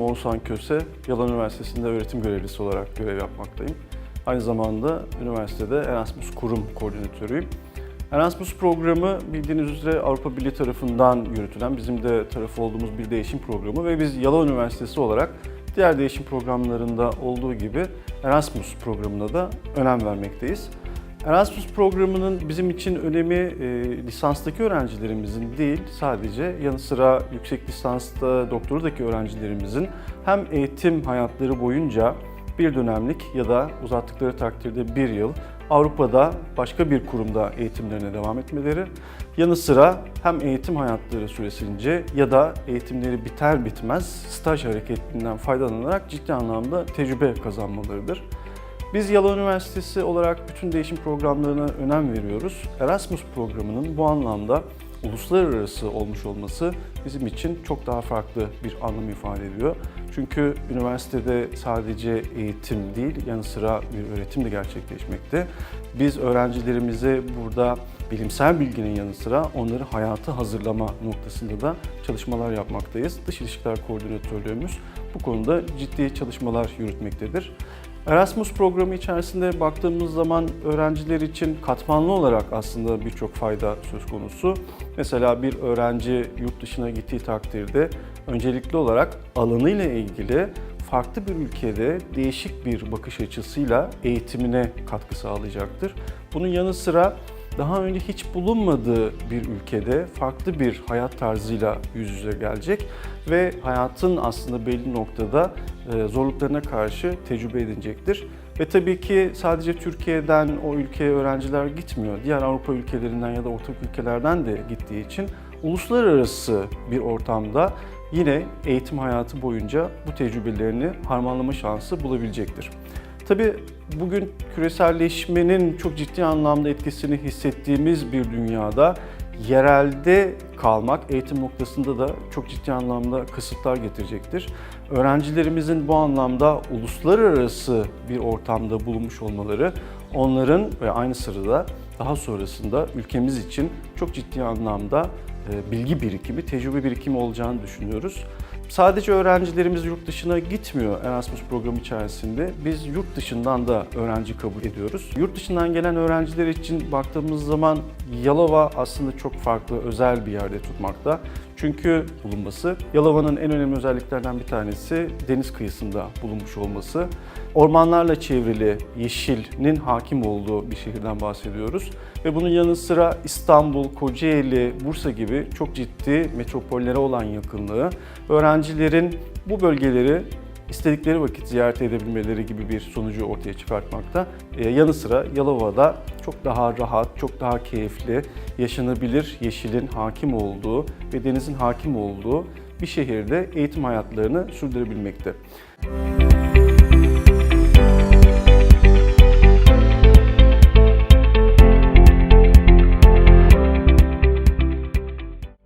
Oğuzhan Köse, Yalan Üniversitesi'nde öğretim görevlisi olarak görev yapmaktayım. Aynı zamanda üniversitede Erasmus Kurum Koordinatörüyüm. Erasmus programı bildiğiniz üzere Avrupa Birliği tarafından yürütülen, bizim de tarafı olduğumuz bir değişim programı ve biz Yalan Üniversitesi olarak diğer değişim programlarında olduğu gibi Erasmus programına da önem vermekteyiz. Erasmus programının bizim için önemi e, lisanstaki öğrencilerimizin değil, sadece yanı sıra yüksek lisansta doktoradaki öğrencilerimizin hem eğitim hayatları boyunca bir dönemlik ya da uzattıkları takdirde bir yıl Avrupa'da başka bir kurumda eğitimlerine devam etmeleri, yanı sıra hem eğitim hayatları süresince ya da eğitimleri biter bitmez staj hareketinden faydalanarak ciddi anlamda tecrübe kazanmalarıdır. Biz Yalova Üniversitesi olarak bütün değişim programlarına önem veriyoruz. Erasmus programının bu anlamda uluslararası olmuş olması bizim için çok daha farklı bir anlam ifade ediyor. Çünkü üniversitede sadece eğitim değil, yanı sıra bir öğretim de gerçekleşmekte. Biz öğrencilerimize burada bilimsel bilginin yanı sıra onları hayata hazırlama noktasında da çalışmalar yapmaktayız. Dış ilişkiler koordinatörlüğümüz bu konuda ciddi çalışmalar yürütmektedir. Erasmus programı içerisinde baktığımız zaman öğrenciler için katmanlı olarak aslında birçok fayda söz konusu. Mesela bir öğrenci yurt dışına gittiği takdirde öncelikli olarak alanıyla ilgili farklı bir ülkede değişik bir bakış açısıyla eğitimine katkı sağlayacaktır. Bunun yanı sıra daha önce hiç bulunmadığı bir ülkede farklı bir hayat tarzıyla yüz yüze gelecek ve hayatın aslında belli noktada zorluklarına karşı tecrübe edinecektir. Ve tabii ki sadece Türkiye'den o ülkeye öğrenciler gitmiyor. Diğer Avrupa ülkelerinden ya da ortak ülkelerden de gittiği için uluslararası bir ortamda yine eğitim hayatı boyunca bu tecrübelerini harmanlama şansı bulabilecektir. Tabii bugün küreselleşmenin çok ciddi anlamda etkisini hissettiğimiz bir dünyada yerelde kalmak eğitim noktasında da çok ciddi anlamda kısıtlar getirecektir. Öğrencilerimizin bu anlamda uluslararası bir ortamda bulunmuş olmaları onların ve aynı sırada daha sonrasında ülkemiz için çok ciddi anlamda e, bilgi birikimi, tecrübe birikimi olacağını düşünüyoruz. Sadece öğrencilerimiz yurt dışına gitmiyor Erasmus programı içerisinde. Biz yurt dışından da öğrenci kabul ediyoruz. Yurt dışından gelen öğrenciler için baktığımız zaman Yalova aslında çok farklı, özel bir yerde tutmakta. Çünkü bulunması, Yalova'nın en önemli özelliklerinden bir tanesi deniz kıyısında bulunmuş olması. Ormanlarla çevrili, yeşilin hakim olduğu bir şehirden bahsediyoruz. Ve bunun yanı sıra İstanbul, Kocaeli, Bursa gibi çok ciddi metropollere olan yakınlığı, öğrencilerin bu bölgeleri istedikleri vakit ziyaret edebilmeleri gibi bir sonucu ortaya çıkartmakta. Ee, yanı sıra Yalova'da çok daha rahat, çok daha keyifli, yaşanabilir yeşilin hakim olduğu ve denizin hakim olduğu bir şehirde eğitim hayatlarını sürdürebilmekte.